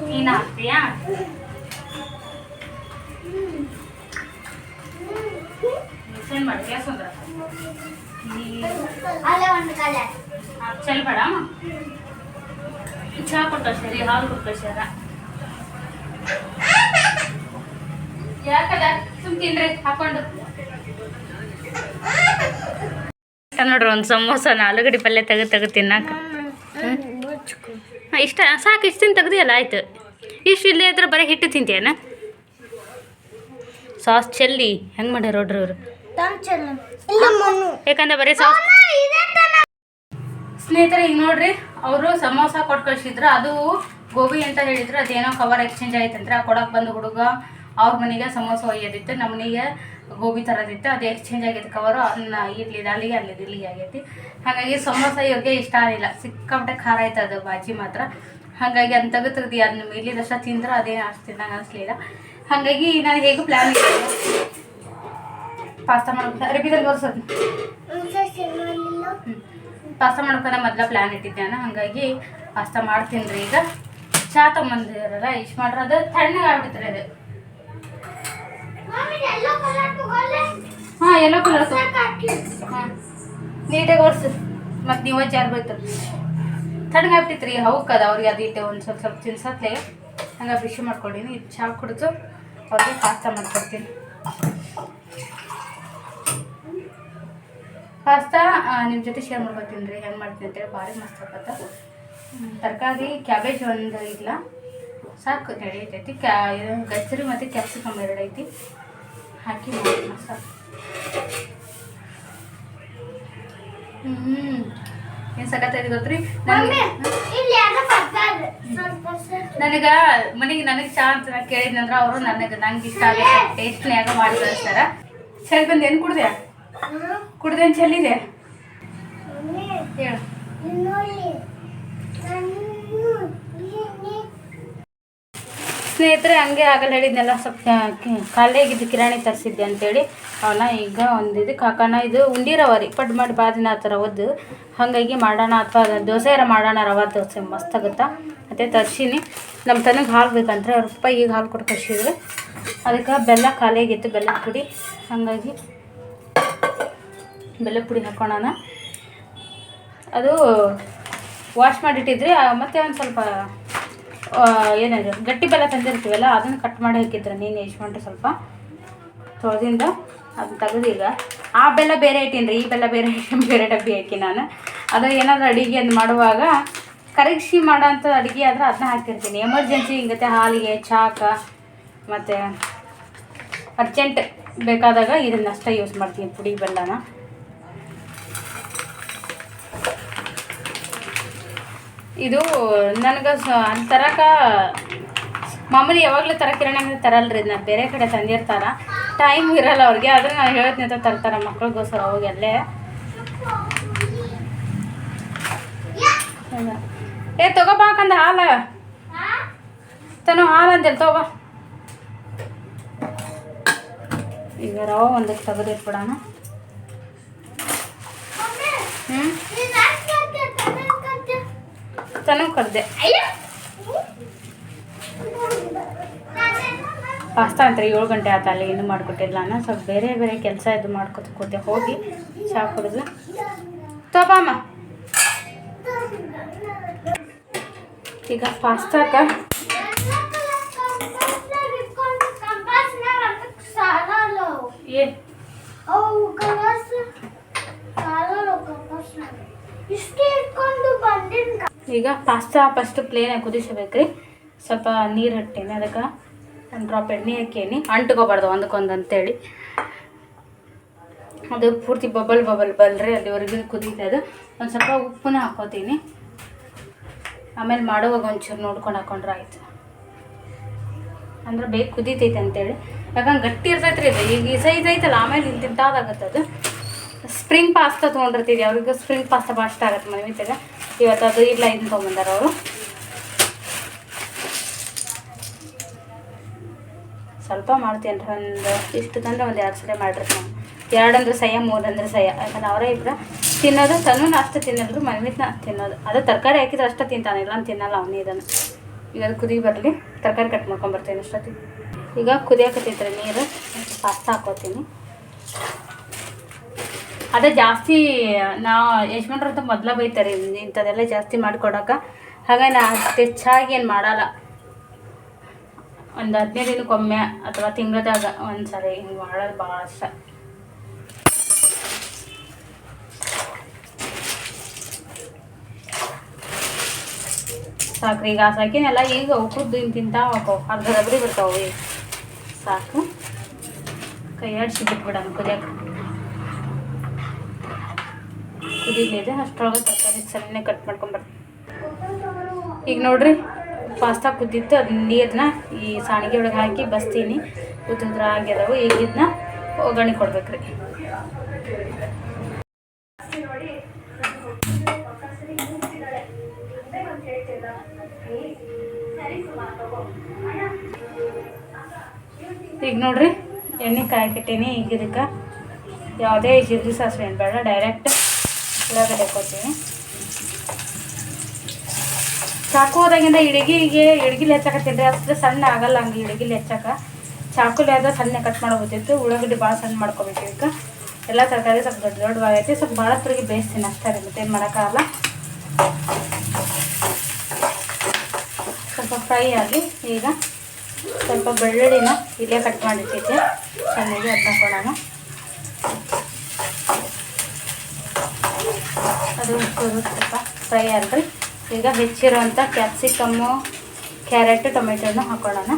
ನೀನು ಹಾಕ್ತೀಯಾ ಮಿಕ್ಸನ್ ಮಾಡ್ತೀಯಾ ಸುಂದ್ರ ಚಲ್ ಬೇಡ ಚಹಾ ಕೊಟ್ಟ ಸರಿ ಹಾಲು ಕೊಟ್ಟ ಸರ ಯಾಕದ ಸುಮ್ ತಿನ್ರಿ ಹಾಕೊಂಡು ನೋಡ್ರಿ ಒಂದು ಸಮೋಸನ ಆಲೂಗಡ್ಡೆ ಪಲ್ಯ ತೆಗೆದು ತೆಗೆದು ತಿನ್ನಾಕ ಹಾಂ ಇಷ್ಟ ಸಾಕು ಇಷ್ಟು ತಿಂದು ತೆಗ್ದಿಯಲ್ಲ ಆಯ್ತು ಇಷ್ಟು ಇಲ್ಲೇ ಇದ್ರೆ ಬರೀ ಹಿಟ್ಟು ತಿಂತೀಯನ ಸಾಸ್ ಚೆಲ್ಲಿ. ಹೆಂಗೆ ಮಾಡ್ಯಾರ ನೋಡ್ರಿ ಅವರು ಯಾಕಂದ್ರೆ ಬರೀ ಸಾಸ್ ಸ್ನೇಹಿತರೆ ಈಗ ನೋಡ್ರಿ ಅವರು ಸಮೋಸ ಕೊಟ್ಟು ಕಳ್ಸಿದ್ರು. ಅದು ಗೋಬಿ ಅಂತ ಹೇಳಿದ್ರು. ಅದೇನೋ ಕವರ್ ಎಕ್ಸ್ಚೇಂಜ್ ಆಯ್ತಂದ್ರೆ ಆ ಕೊಡಕ್ಕೆ ಬಂದು ಹುಡುಗ ಅವ್ರ ಮನೆಗೆ ಸಮೋಸ ಒಯ್ಯೋದಿತ್ತು. ನಮ್ಮ ಮನೆಗೆ ಗೋಬಿ ತರೋದಿತ್ತು. ಅದು ಎಕ್ಸ್ಚೇಂಜ್ ಆಗೈತೆ ಕವರು ಅದನ್ನ ಇರ್ಲಿಲ್ಲ ಅಲ್ಲಿಗೆ ಅಲ್ಲಿದೆ ಇಲ್ಲಿಗೆ ಆಗೈತಿ. ಹಾಗಾಗಿ ಸಮೋಸ ಇವ್ರಿಗೆ ಇಷ್ಟ ಆಗಿಲ್ಲ ಸಿಕ್ಕಾಪಟ್ಟೆ ಖಾರ ಆಯ್ತು ಅದು ಬಾಜಿ ಮಾತ್ರ. ಹಾಗಾಗಿ ಅದನ್ನ ತೆಗೆದು ತೆಗ್ದು ಅದನ್ನ ಮೇಲಿದಷ್ಟ ತಿಂದ್ರೆ ಅದೇನು ಅಷ್ಟು ತಿನ್ನಂಗೆ ಅನಿಸ್ಲಿಲ್ಲ. ಹಾಗಾಗಿ ನಾನು ಹೇಗೂ ಪ್ಲ್ಯಾನ್ ಇದೆ ಪಾಸ್ತಾ ಮಾಡ್ಬೇಕು. ಅರಬಿದಲ್ಲಿ ತೋರಿಸೋದು ಪಾಸ್ತಾ ಮಾಡ್ಕೊಂಡು ಮೊದಲ ಪ್ಲ್ಯಾನ್ ಇಟ್ಟಿದ್ದೆ ನಾನು ಹಾಗಾಗಿ ಪಾಸ್ತಾ ಮಾಡ್ತೀನಿ ರೀ ಈಗ. ಚಾ ತೊಗೊಂಬಂದಿರಲ್ಲ ಇಷ್ಟು ಮಾಡ್ರೆ. ಅದು ತಣ್ಣಗೆ ಆಗ್ಬಿಡ್ತಾರೆ ಅದು. ಹಾಂ, ಎಲ್ಲೋ ಕಲರ್ ಹಾಂ. ನೀಟಾಗಿ ಒರ್ಸು. ಮತ್ತು ನೀವು ಜಾರ್ ಬೈತಾರೆ ತಣ್ಣಗೆ ಆಗ್ಬಿಟ್ಟಿತ್ತು ಹೌಕದ ಅವ್ರಿಗೆ ಅದು ಇಟ್ಟೆ ಒಂದು ಸ್ವಲ್ಪ ಸ್ವಲ್ಪ ತಿನ್ಸತ್ಲೆ. ಹಂಗೆ ಬಿಸಿ ಮಾಡ್ಕೊಂಡಿನಿ. ಚಹಾ ಚಾ ಕುಡಿದು. ಅವ್ರಿಗೆ ಪಾಸ್ತಾ ಮಾಡ್ಕೊಡ್ತೀನಿ. ಪಾಸ್ತಾ ನಿಮ್ಮ ಜೊತೆ ಶೇರ್ ಮಾಡ್ಕೊತೀನಿ ರೀ, ಹೆಂಗೆ ಮಾಡ್ತೀನಿ ಅಂತೇಳಿ ಭಾರಿ ಮಸ್ತ್ ಆಗತ್ತ ತರಕಾರಿ ಕ್ಯಾಬೇಜ್ ಒಂದು ಇಲ್ಲ. ಸಾಕು ನಡೆಯತೈತಿ ಕ್ಯಾ ಗಜ್ಜರಿ ಮತ್ತು ಕ್ಯಾಪ್ಸಿಕಮ್ ಎರಡು ಐತಿ. ಹಾಕಿ ಮಾಡಿ ಮಸ್ತ್ ಹ್ಞೂ ಏನು ಸಕತ್ತೈತಿ ಗೊತ್ತ್ರಿ? ನನಗೆ ನನಗೆ ಮನೆಗೆ ನನಗೆ ಚಾ ಅಂತ ಕೇಳಿದ್ನಂದ್ರ ಅವರು ನನಗೆ ನಂಗೆ ಇಷ್ಟ ಆಗುತ್ತೆ ಟೇಸ್ಟ್ನ್ಯಾಗ ಮಾಡಿ ಕಳಿಸ್ತಾರ. ಸರಿ ಬಂದು ಏನು ಕುಡ್ದೆ? ಕುಡ್ದೇನು ಚೆಲ್ಲಿದೆ ಹೇಳು. ಸ್ನೇಹಿತರೆ, ಹಂಗೆ ಆಗಲ್ಲ ಹೇಳಿದ್ನೆಲ್ಲ ಸ್ವಲ್ಪ ಖಾಲಿ ಕಿರಾಣಿ ತರಿಸಿದ್ದೆ ಅಂತೇಳಿ. ಅವನ್ನ ಈಗ ಒಂದು ಇದಕ್ಕೆ ಹಾಕೋಣ ಇದು ಉಂಡಿ ರವ ರೀ ಪಡ್ ಮಾಡಿ ಬಾದಿನ ಆ ಥರ ಒದ್ದು ಹಾಗಾಗಿ ಮಾಡೋಣ ಅಥವಾ ದೋಸೆ ಯಾರ ಮಾಡೋಣ ರವೆ ದೋಸೆ ಮಸ್ತ್ ಆಗುತ್ತಾ? ಮತ್ತು ತರಿಸೀನಿ. ನಮ್ಮ ತನಗೆ ಹಾಲು ಬೇಕಂದ್ರೆ ಅವ್ರ ಪಪ್ಪ ಈಗ ಹಾಲು ಕೊಟ್ಟು ಕಳಿಸಿದ್ರು. ಅದಕ್ಕೆ ಬೆಲ್ಲ ಖಾಲಿಯಾಗಿತ್ತು ಬೆಲ್ಲದ ಪುಡಿ. ಹಾಗಾಗಿ ಬೆಲ್ಲದ ಪುಡಿ ಹಾಕೋಣ ಅದು ವಾಶ್ ಮಾಡಿಟ್ಟಿದ್ರಿ ಮತ್ತೆ ಒಂದು ಸ್ವಲ್ಪ ಆ, ಏನದು ಗಟ್ಟಿ ಬೆಲ್ಲ ತಂದಿರ್ತೀವಲ್ಲ ಅದನ್ನು ಕಟ್ ಮಾಡಿ ಹಾಕಿದ್ರೆ ನೀನು ಯಜಮಾನ್ರಿ ಸ್ವಲ್ಪ ತೊಳೆದಿಂದ ಅದನ್ನ ತೆಗೆದು ಈಗ. ಆ ಬೆಲ್ಲ ಬೇರೆ ಇಟ್ಟೀನಿ ಈ ಬೆಲ್ಲ ಬೇರೆ ಬೇರೆ ಡಬ್ಬಿ ಹಾಕಿ ನಾನು. ಅದು ಏನಾದರೂ ಅಡಿಗೆ ಅದು ಮಾಡುವಾಗ ಕರಗಿಸಿ ಮಾಡೋಂಥ ಅಡುಗೆ ಆದ್ರೆ ಅದನ್ನ ಹಾಕಿರ್ತೀನಿ. ಎಮರ್ಜೆನ್ಸಿ ಹಿಂಗತ್ತೆ ಹಾಲಿಗೆ ಚಾಕ ಮತ್ತು ಅರ್ಜೆಂಟ್ ಬೇಕಾದಾಗ ಇದನ್ನಷ್ಟೇ ಯೂಸ್ ಮಾಡ್ತೀನಿ ಪುಡಿ ಬೆಲ್ಲನ. ಇದು ನನಗೆ ತರಕ, ಮಾಮೂಲಿ ಯಾವಾಗಲೂ ತರಕಿರಣ ತರಲ್ರಿ ನಾನು ಬೇರೆ ಕಡೆ ತಂದಿರ್ತಾರ. ಟೈಮ್ ಇರಲ್ಲ ಅವ್ರಿಗೆ, ಆದ್ರೆ ನಾನು ಹೇಳ್ತೀನಿ ಅಂತ ತರ್ತಾರೆ ಮಕ್ಳಿಗೋಸ್ಕರ ಅವಾಗೆಲ್ಲೇ? ಏ ತಗೋಬಾಕಂದ ಹಾಲ. ತನು ಹಾಲು ಅಂತೇಳಿ ತಗೋಬ ಈಗ ರವ ಒಂದಕ್ಕೆ ತೆಗೆದಿಟ್ಬಿಡೋಣ. ಹ್ಞೂ ತನು ಕರೆದೆ ಪಾಸ್ತಾ ಅಂತ ಏಳು ಗಂಟೆ ಆತ ಅಲ್ಲಿ ಏನು ಮಾಡಿಕೊಟ್ಟಿಲ್ಲ ನಾನು ಸ್ವಲ್ಪ ಬೇರೆ ಬೇರೆ ಕೆಲಸ ಇದು ಮಾಡ್ಕೊತ ಕೂತೆ ಹೋಗಿ ಚಹಾ ಕುಡಿದು. ತಗೋಬಾಮ ಈಗ ಪಾಸ್ತಾಕ ಏನು ಇಷ್ಟೇ ಇಟ್ಕೊಂಡು ಬಂದಿನ ಈಗ ಪಾಸ್ತಾ ಫಸ್ಟ್ ಪ್ಲೇನ್ ಕುದಿಸಬೇಕ್ರಿ. ಸ್ವಲ್ಪ ನೀರು ಹಟ್ಟೀನಿ, ಅದಕ್ಕೆ ಒಂದು ಡ್ರಾಪ್ ಎಣ್ಣೆ ಹಾಕೇನಿ. ಅಂಟ್ಕೋಬಾರ್ದು ಒಂದಕ್ಕೊಂದು ಅಂತೇಳಿ ಅದು ಪೂರ್ತಿ ಬಬಲ್ ಬಬಲ್ ಬಲ್ರಿ, ಅಲ್ಲಿವರೆಗೂ ಕುದೀತದೆ ಒಂದು ಸ್ವಲ್ಪ ಉಪ್ಪನ್ನ ಹಾಕೋತೀನಿ. ಆಮೇಲೆ ಮಾಡುವಾಗ ಒಂಚೂರು ನೋಡ್ಕೊಂಡು ಹಾಕೊಂಡ್ರೆ ಆಯಿತು. ಅಂದ್ರೆ ಬೇಗ ಕುದೀತೈತೆ ಅಂತೇಳಿ. ಯಾಕಂದ್ರೆ ಗಟ್ಟಿ ಇರ್ತೈತೆ ರೀ ಇದು ಈಗ ಈ ಸೈಜ್ ಐತಲ್ಲ, ಆಮೇಲೆ ಇಲ್ಲಿ ತಿಂತಾದಾಗತ್ತೆ ಅದು. ಸ್ಪ್ರಿಂಗ್ ಪಾಸ್ತಾ ತೊಗೊಂಡಿರ್ತೀವಿ ಅವ್ರಿಗೆ ಸ್ಪ್ರಿಂಗ್ ಪಾಸ್ತಾ ಭಾಳ ಇಷ್ಟ ಆಗತ್ತೆ ಮನೆ ಇವತ್ತು ಅದು ಇಲ್ಲ ಇದನ್ನ ತೊಗೊಂಬಂದಾರ ಅವರು. ಸ್ವಲ್ಪ ಮಾಡ್ತೀನಿ ಒಂದು ಇಷ್ಟು ತಂದ್ರೆ ಒಂದು ಎರಡು ಸಲ ಮಾಡಿರ್ತೀನಿ ನಾನು ಎರಡು ಅಂದ್ರೆ ಸಯ, ಮೂರು ಅಂದ್ರೆ ಸಹ್ಯ ಯಾಕಂದ್ರೆ ಅವರೇ ಇಬ್ಬರ ತಿನ್ನೋದು ತನ್ನ ಅಷ್ಟು ತಿನ್ನಲ್ರು ಮನೆಯಿಂದ ತಿನ್ನೋದು. ಅದು ತರಕಾರಿ ಹಾಕಿದ್ರೆ ಅಷ್ಟೇ ತಿಂತಾನೆ ಇಲ್ಲ ತಿನ್ನಲ್ಲ ಅವನೇ ಇದನ್ನು. ಈಗ ಅದು ಕುದಿ ಬರಲಿ ತರಕಾರಿ ಕಟ್ ಮಾಡ್ಕೊಂಬರ್ತೀನಿ ಅಷ್ಟೊತ್ತಿಗೆ ಈಗ ಕುದಿಯಾಕತ್ತೈತ್ರಿ ನೀರು ಪಾಸ್ತಾ ಹಾಕೋತೀನಿ. ಅದೇ ಜಾಸ್ತಿ, ನಾವು ಯಜಮಾನ್ರ ಅಂತ ಮೊದಲ ಬೈತಾರೆ, ಇಂಥದ್ದೆಲ್ಲ ಜಾಸ್ತಿ ಮಾಡಿಕೊಡೋಕೆ. ಹಾಗಾಗಿ ನಾ ಹೆಚ್ಚಾಗಿ ಏನು ಮಾಡಲ್ಲ. ಒಂದು ಹದಿನೈದು ದಿನಕ್ಕೊಮ್ಮೆ ಅಥವಾ ತಿಂಗಳದಾಗ ಒಂದು ಸರಿ ಹಿಂಗೆ ಮಾಡೋದು ಭಾಳ ಇಷ್ಟ. ಸಾಕ್ರಿ ಈಗ ಸಾಕಿನೆಲ್ಲ ಈಗ ಉಕ್ಕದ್ದು ತಿಂತಾವ ಅರ್ಧ ರಬ್ರಿ ಬರ್ತಾವೆ ಸಾಕು. ಕೈ ಆಡಿಸಿ ಬಿಟ್ಬಿಡೋಣ ಕುದಿಯಕ್ಕೆ. ಕುದಿಲಿದೆ ಅಷ್ಟರೊಳಗೆ ತರಕಾರಿ ಸಣ್ಣ ಕಟ್ ಮಾಡ್ಕೊಂಬರ್ತೀನಿ ಈಗ ನೋಡ್ರಿ, ಪಾಸ್ತಾ ಕುದ್ದಿತ್ತು, ಅದು ನೀರನ್ನ ಈ ಸಾಣಿಗೆ ಒಳಗೆ ಹಾಕಿ ಬಸ್ತೀನಿ. ಉದ್ದುದ್ರ ಆಗ್ಯದವು, ಈಗ ಇದನ್ನ ಒಗ್ಗರಣೆ ಕೊಡ್ಬೇಕ್ರಿ. ಈಗ ನೋಡ್ರಿ, ಎಣ್ಣೆ ಕಾಯಕ್ಕಿಟ್ಟೀನಿ ಈಗ ಇದಕ್ಕೆ ಯಾವುದೇ ಜೀರಿಗೆ ಸಾಸಿವೆ ಏನು ಬೇಡ ಡೈರೆಕ್ಟ್ ಉಳ್ಳಾಗಡ್ಡೆ ಹಾಕೋತೀವಿ ಚಾಕು ಹೋದಾಗಿಂದ ಇಡಗಿಗೆ, ಇಡಗಿಲಿ ಹೆಚ್ಚಾಕತ್ತೀನಿ ಅಷ್ಟು ಸಣ್ಣ ಆಗಲ್ಲ ಹಂಗೆ ಇಡಗಿಲಿ ಹೆಚ್ಚಾಕ. ಚಾಕುಲಿ ಆದ್ರೆ ಸಣ್ಣ ಕಟ್ ಮಾಡ್ಬೋದಿತ್ತು ಉಳ್ಳಾಗಡ್ಡಿ ಭಾಳ ಸಣ್ಣ ಮಾಡ್ಕೋಬೇಕು ಇದಕ್ಕೆ ಎಲ್ಲ ತರಕಾರಿ ಸ್ವಲ್ಪ ದೊಡ್ಡ ದೊಡ್ಡವಾಗೈತಿ ಸ್ವಲ್ಪ ಭಾಳ ತಿರುಗಿ ಬೇಯಿಸ್ತೀನಿ ಅಷ್ಟೇ ರೀ. ಮತ್ತೇನು ಮಾಡೋಕ್ಕಾಗಲ್ಲ. ಸ್ವಲ್ಪ ಫ್ರೈ ಆಗಿ ಈಗ ಸ್ವಲ್ಪ ಬೆಳ್ಳುಳ್ಳಿನ ಇಲ್ಲೇ ಕಟ್ ಮಾಡಿಟ್ಟಿದ್ದೆ ಚೆನ್ನಾಗಿ ಅದನ್ನ ಕೊಡೋಣ ಅದು ಉಪ್ಪು ಸ್ವಲ್ಪ ಫ್ರೈ ಅಲ್ರಿ ಈಗ ಹೆಚ್ಚಿರುವಂಥ ಕ್ಯಾಪ್ಸಿಕಮ್ಮು ಕ್ಯಾರೆಟ್ ಟೊಮೆಟೊನ ಹಾಕೊಳ್ಳೋಣ.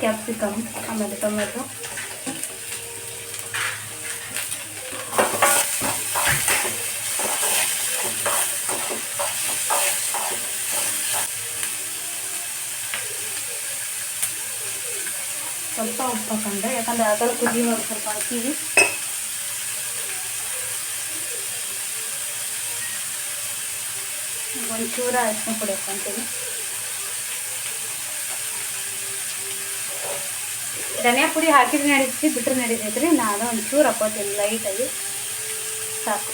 ಕ್ಯಾಪ್ಸಿಕಮ್ ಆಮೇಲೆ ಟೊಮೆಟೊ. ಸ್ವಲ್ಪ ಯಾಕಂದ್ರೆ ಅದರ ಕುದಿ ಒಂದು ಸ್ವಲ್ಪ ಹಾಕಿವಿ ಒಂಚೂರ ಅರಿಶಿನ ಪುಡಿ ಹಾಕ್ಕೊಂತೀನಿ ಧನಿಯಾ ಪುಡಿ ಹಾಕಿದ್ರೆ ನಡೀತೈತಿ ಬಿಟ್ಟರೆ ರೀ. ನಾನು ಒಂಚೂರು ಹಾಕೋತೀನಿ ಲೈಟಾಗಿ. ಸಾಕು.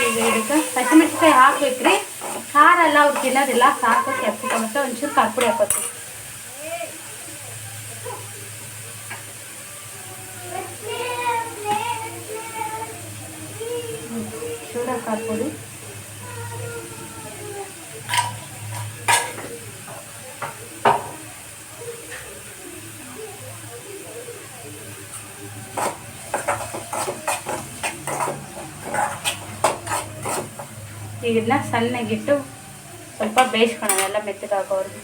ಈಗ ಇದಕ್ಕೆ ಹಸಿಮೆಣಸಿನ್ಕಾಯಿ ಹಾಕ್ಬೇಕ್ರಿ. ನಾವು ತಿನ್ನೋದಿಲ್ಲ ಸಾಕು ಕ್ಯಾಪ್ಸಿಕಮ್ ಅಂತ ಒಂಚೂರು ಕಾಪುಡಿ ಹಾಕೋತೀವಿ ಚೂರ ಕಾಪುಡಿ ಇದನ್ನ ಸಣ್ಣಗಿಟ್ಟು ಸ್ವಲ್ಪ ಬೇಯಿಸ್ಕೊಳ್ಳೋಣ, ಎಲ್ಲ ಮೆತ್ತಗೆ ಹಾಕೋರಿಗೆ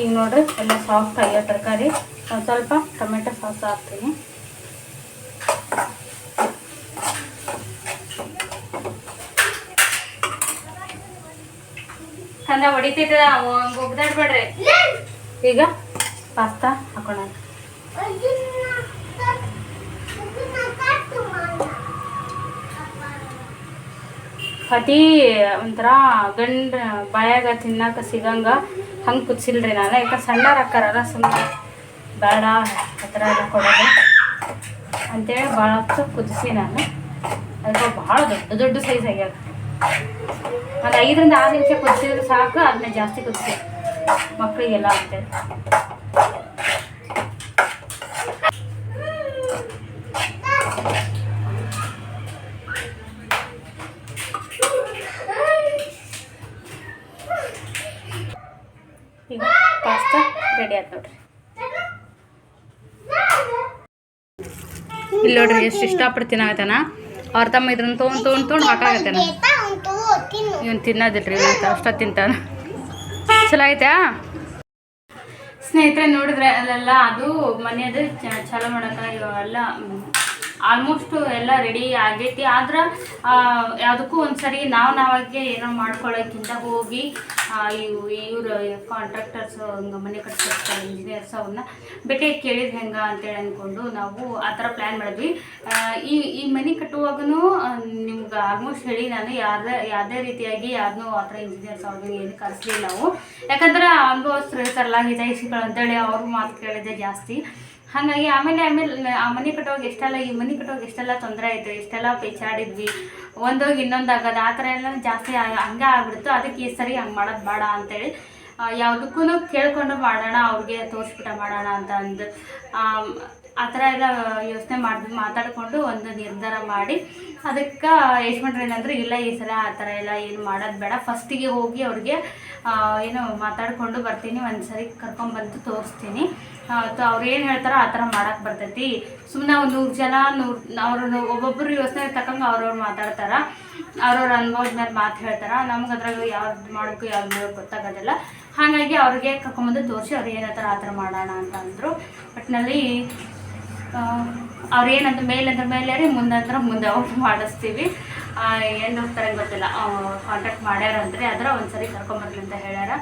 ಈಗ ನೋಡ್ರಿ, ಎಲ್ಲ ಸಾಫ್ಟ್ ಆಗಿರೋ ತರಕಾರಿ. ಒಂದು ಸ್ವಲ್ಪ ಟೊಮೆಟೊ ಸಾಸ್ ಹಾಕ್ತೀನಿ. ಚಂದ ಹೊಡಿತೈತೆ ಒಗ್ದಾಡ್ಬೇಡ್ರಿ ಈಗ ಪಾಸ್ತಾ ಹಾಕೋಣ. ಅತಿ ಒಂಥರ ಗಂಡ ಬಾಯಾಗ ತಿನ್ನಾಕ ಸಿಗಂಗ ಹಂಗೆ ಕುದಿಸಿಲ್ರಿ ನಾನು. ಯಾಕೆ ಸಣ್ಣ ರಕ್ಕಾರಲ್ಲ ಸುಮ್ಮನೆ ಬೇಡ ಆ ಎಲ್ಲ ಕೊಡೋದು. ಅಂತೇಳಿ ಭಾಳ ಹೊತ್ತು ಕುದಿಸಿ ನಾನು. ಅದಕ್ಕೆ ಭಾಳ ದೊಡ್ಡ ದೊಡ್ಡ ಸೈಜ್ ಆಗ್ಯದ. ಒಂದು ಐದರಿಂದ ಆರು ನಿಮಿಷ ಕುದಿಸಿದ್ರೆ ಸಾಕು, ಅದನ್ನ ಜಾಸ್ತಿ ಕುದಿಸಿ. ಮಕ್ಕಳಿಗೆಲ್ಲ ಅಂತೇಳಿ. ಈಗ ಪಾಸ್ತಾ ರೆಡಿ ಆಯ್ತು ನೋಡ್ರಿ. ಇಲ್ಲಿ ನೋಡ್ರಿ ಎಷ್ಟು ಇಷ್ಟಪಡ್ತೀನಿ ಆಗತ್ತಾನ ಅವ್ರ ತಮ್ಮ ಇದ್ರನ್ನ ತೊಗೊಂಡು ತೊಗೊಂಡು ತೊಗೊಂಡು ಹಾಕಾಗತ್ತಾನ ಇವನು ತಿನ್ನೋದಿಲ್ರಿ ಇವತ್ತು ಅಷ್ಟ ತಿಂತಾನ. ಚಲೋ ಸ್ನೇಹಿತರೆ ನೋಡಿದ್ರೆ ಅಲ್ಲೆಲ್ಲ ಅದು ಮನೆಯದು ಚಲೋ ಚಾಲು ಮಾಡೋಕೆ ಇವೆಲ್ಲ ಆಲ್ಮೋಸ್ಟ್ ಎಲ್ಲ ರೆಡಿ ಆಗೈತಿ. ಆದ್ರೆ ಆ, ಯಾವುದಕ್ಕೂ ಒಂದ್ಸರಿ ನಾವು ನಾವಾಗೆ ಏನೋ ಮಾಡ್ಕೊಳ್ಳೋಕ್ಕಿಂತ ಹೋಗಿ ಇವು ಇವರು ಕಾಂಟ್ರಾಕ್ಟರ್ಸ್ ಮನೆ ಕಟ್ಟಿಸ್ತಾರೆ ಇಂಜಿನಿಯರ್ಸ್ ಅವ್ರನ್ನ ಭೇಟಿ ಕೇಳಿದ್ ಹೆಂಗ ಅಂತೇಳಿ ಅಂದ್ಕೊಂಡು ನಾವು ಆ ಥರ ಪ್ಲ್ಯಾನ್ ಮಾಡಿದ್ವಿ. ಈ ಈ ಮನೆ ಕಟ್ಟುವಾಗೂ ನಿಮ್ಗೆ ಆಲ್ಮೋಸ್ಟ್ ಹೇಳಿ ನಾನು ಯಾವ್ದ ಯಾವುದೇ ರೀತಿಯಾಗಿ ಯಾರನ್ನೂ ಆ ಥರ ಇಂಜಿನಿಯರ್ಸ್ ಅವ್ರಿಗೆ ಏನು ಕರೆಸ್ಲಿಲ್ಲ ನಾವು. ಯಾಕಂದ್ರೆ ಅನುಭವಸ್ಥರು ಇರ್ತಾರಲ್ಲ ಹಿತೈಷಿಗಳು ಅಂತೇಳಿ ಅವ್ರ ಮಾತು ಕೇಳಿದೆ ಜಾಸ್ತಿ. ಹಾಗಾಗಿ ಆಮೇಲೆ ಆಮೇಲೆ ಆ ಮನೆ ಕಟ್ಟೋವಾಗ ಎಷ್ಟೆಲ್ಲ, ಈ ಮನೆ ಕಟ್ಟೋವಾಗ ಎಷ್ಟೆಲ್ಲ ತೊಂದರೆ ಆಯಿತು, ಎಷ್ಟೆಲ್ಲ ಪೇಚಾಡಿದ್ವಿ ಒಂದೋಗಿ ಇನ್ನೊಂದು ಆಗೋದು, ಆ ಥರ ಎಲ್ಲ ಜಾಸ್ತಿ ಹಂಗೆ ಆಗ್ಬಿಡ್ತು. ಅದಕ್ಕೆ ಈ ಸರಿ ಹಂಗೆ ಮಾಡೋದು ಬೇಡ ಅಂತೇಳಿ ಯಾವುದಕ್ಕೂ ಕೇಳ್ಕೊಂಡು ಮಾಡೋಣ, ಅವ್ರಿಗೆ ತೋರಿಸ್ಬಿಟ್ಟ ಮಾಡೋಣ ಅಂತ ಅಂದು. ಆ ಥರ ಎಲ್ಲ ಯೋಚನೆ ಮಾಡಿ ಮಾತಾಡಿಕೊಂಡು ಒಂದು ನಿರ್ಧಾರ ಮಾಡಿ ಅದಕ್ಕೆ ಯಜಮಾನ್ರು ಏನಂದ್ರೆ ಇಲ್ಲ ಈ ಸಲ ಆ ಥರ ಎಲ್ಲ ಏನು ಮಾಡೋದು ಬೇಡ. ಫಸ್ಟಿಗೆ ಹೋಗಿ ಅವ್ರಿಗೆ ಏನು ಮಾತಾಡಿಕೊಂಡು ಬರ್ತೀನಿ. ಒಂದು ಸರಿ ಕರ್ಕೊಂಬಂದು ತೋರಿಸ್ತೀನಿ. ಅವ್ರು ಏನು ಹೇಳ್ತಾರೋ ಆ ಥರ ಮಾಡೋಕ್ಕೆ ಬರ್ತೈತಿ. ಸುಮ್ಮನೆ ಒಂದು ನೂರು ಜನ, ನೂರು ಅವ್ರನ್ನ ಒಬ್ಬೊಬ್ಬರು ಯೋಚನೆ ತಕ್ಕಂಗೆ ಅವ್ರವ್ರು ಮಾತಾಡ್ತಾರೆ. ಅವ್ರವ್ರ ಅನುಭವದ ಮೇಲೆ ಮಾತು ಹೇಳ್ತಾರೆ. ನಮ್ಗೆ ಅದ್ರಾಗ ಯಾವ್ದು ಮಾಡೋಕ್ಕೂ ಯಾವ್ದು ಗೊತ್ತಾಗೋದಿಲ್ಲ. ಹಾಗಾಗಿ ಅವ್ರಿಗೆ ಕರ್ಕೊಂಬಂದು ತೋರಿಸಿ ಅವ್ರು ಏನು ಹೇಳ್ತಾರೆ ಆ ಥರ ಮಾಡೋಣ ಅಂತ ಅಂದರು. ಒಟ್ಟಿನಲ್ಲಿ ಅವ್ರು ಏನಂತ ಮೇಲಂದ್ರೆ ಮೇಲೆ ರೀ ಮುಂದಂದ್ರೆ ಮುಂದೆ ಅವ್ರು ಮಾಡಿಸ್ತೀವಿ. ಏನು ಹೋಗ್ತಾರೆ ಗೊತ್ತಿಲ್ಲ. ಕಾಂಟ್ಯಾಕ್ಟ್ ಮಾಡ್ಯಾರಂದ್ರೆ ಆದ್ರೆ ಒಂದ್ಸರಿ ಕರ್ಕೊಂಬರ್ಲಿ ಅಂತ ಹೇಳ್ಯಾರ.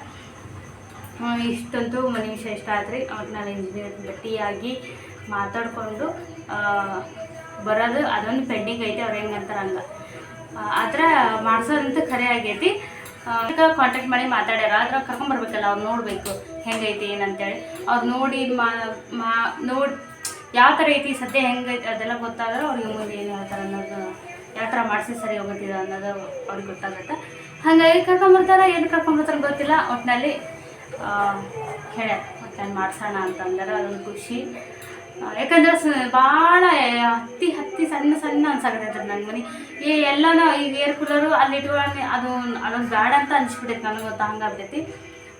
ಇಷ್ಟಂತೂ ವಿಷಯ ಇಷ್ಟ ಆಯ್ತು ರೀ ನಾನು ಇಂಜಿನಿಯರ್ ಭೇಟಿಯಾಗಿ ಮಾತಾಡಿಕೊಂಡು ಬರೋದು ಅದೊಂದು ಪೆಂಡಿಂಗ್ ಐತೆ, ಅವ್ರು ಹೆಂಗೆ ಅಂತಾರೆ ಹಂಗೆ ಆದ್ರೆ ಮಾಡ್ಸೋದಂತೂ ಖರೆ ಆಗೈತಿ. ಕಾಂಟ್ಯಾಕ್ಟ್ ಮಾಡಿ ಮಾತಾಡ್ಯಾರ. ಆದ್ರೆ ಕರ್ಕೊಂಬರ್ಬೇಕಲ್ಲ, ಅವ್ರು ನೋಡಬೇಕು ಹೆಂಗೈತಿ, ಏನಂತೇಳಿ. ಅವ್ರು ನೋಡಿ ಮಾ, ನೋಡಿ ಯಾವ ಥರ ಐತಿ ಸದ್ಯ ಹೆಂಗೈತಿ ಅದೆಲ್ಲ ಗೊತ್ತಾದ್ರೆ ಅವ್ರಿಗೆ ಮುಂದೆ ಏನು ಹೇಳ್ತಾರೆ ಅನ್ನೋದು ಯಾವ ಥರ ಮಾಡಿಸಿ ಸರಿ ಹೋಗುತ್ತಿದೆ ಅನ್ನೋದು ಅವ್ರಿಗೆ ಗೊತ್ತಾಗುತ್ತೆ. ಹಾಗಾಗಿ ಕರ್ಕೊಂಬರ್ತಾರೆ ಏನು ಕರ್ಕೊಂಬರ್ತಾರೆ ಗೊತ್ತಿಲ್ಲ ಒಟ್ಟಿನಲ್ಲಿ ಹೇಳ್ಯಾರ ಒಟ್ಟಿನಲ್ಲಿ ಮಾಡ್ಸೋಣ ಅಂತಂದ್ರೆ ಅದೊಂದು ಖುಷಿ. ಯಾಕಂದ್ರೆ ಸ ಭಾಳ ಹತ್ತಿ ಹತ್ತಿ ಸಣ್ಣ ಸಣ್ಣ ಅನ್ಸಾಕತ್ತೈತೆ ನನ್ನ ಮನೆ. ಈ ಎಲ್ಲನೂ ಈಗ ಏರ್ ಕೂಲರು ಅಲ್ಲಿ ಇಟ್ಕೊಳ್ಳಿ ಅದು, ಅದೊಂದು ಬ್ಯಾಡ ಅಂತ ಅನ್ಸ್ಬಿಟ್ಟೈತೆ ನನಗೆ ಗೊತ್ತಾ ಹಂಗಾಗ್ತೈತಿ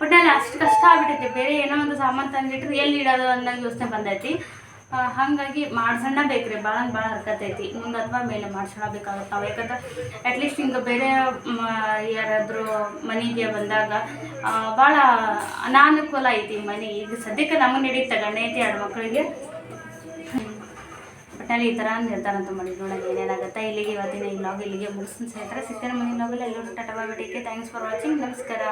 ಒಟ್ಟಿನಲ್ಲಿ ಅಷ್ಟು ಕಷ್ಟ ಆಗ್ಬಿಟ್ಟೈತಿ ಬೇರೆ ಏನೋ ಒಂದು ಸಾಮಾನು ತಂದಿಟ್ರು ಎಲ್ಲಿ ಇಡೋದು ಅನ್ನೋ ಯೋಚನೆ ಬಂದೈತಿ. ಹಾಗಾಗಿ ಮಾಡ್ಸೋಣ ಬೇಕ್ರಿ ಭಾಳ ಭಾಳ ಹರ್ಕತೈತಿ ಮುಂದೆ ಅಥವಾ ಮೇಲೆ ಮಾಡ್ಸೋಣ ಬೇಕಾಗುತ್ತೆ ನಾವು. ಯಾಕಂದ್ರೆ ಅಟ್ಲೀಸ್ಟ್ ಹಿಂಗೆ ಬೇರೆ ಯಾರಾದರೂ ಮನೆಗೆ ಬಂದಾಗ ಭಾಳ ಅನಾನುಕೂಲ ಐತಿ ಮನೆ. ಈಗ ಸದ್ಯಕ್ಕೆ ನಮಗೆ ನೀಡಿ ಗಂಡ ಐತಿ ಎರಡು ಮಕ್ಕಳಿಗೆ ಒಟ್ಟಲ್ಲಿ ಈ ಥರ ನಿರ್ಧಾರ ಅಂತ ಮಾಡಿ. ನೋಡೋಣ ಏನೇನಾಗುತ್ತೆ. ಇಲ್ಲಿಗೆ ಇವತ್ತಿನ ಈ ಇಲ್ಲಿಗೆ ಮುಗಿಸ್ತೀನಿ ಸ್ನೇಹಿತರೆ. ಸಿಗ್ತಾರೆ ಮನೆ ವ್ಲಾಗಲ್ಲಿ ಎಲ್ಲರೂ ಬಾಯ್ ಥ್ಯಾಂಕ್ಸ್ ಫಾರ್ ವಾಚಿಂಗ್ ನಮಸ್ಕಾರ.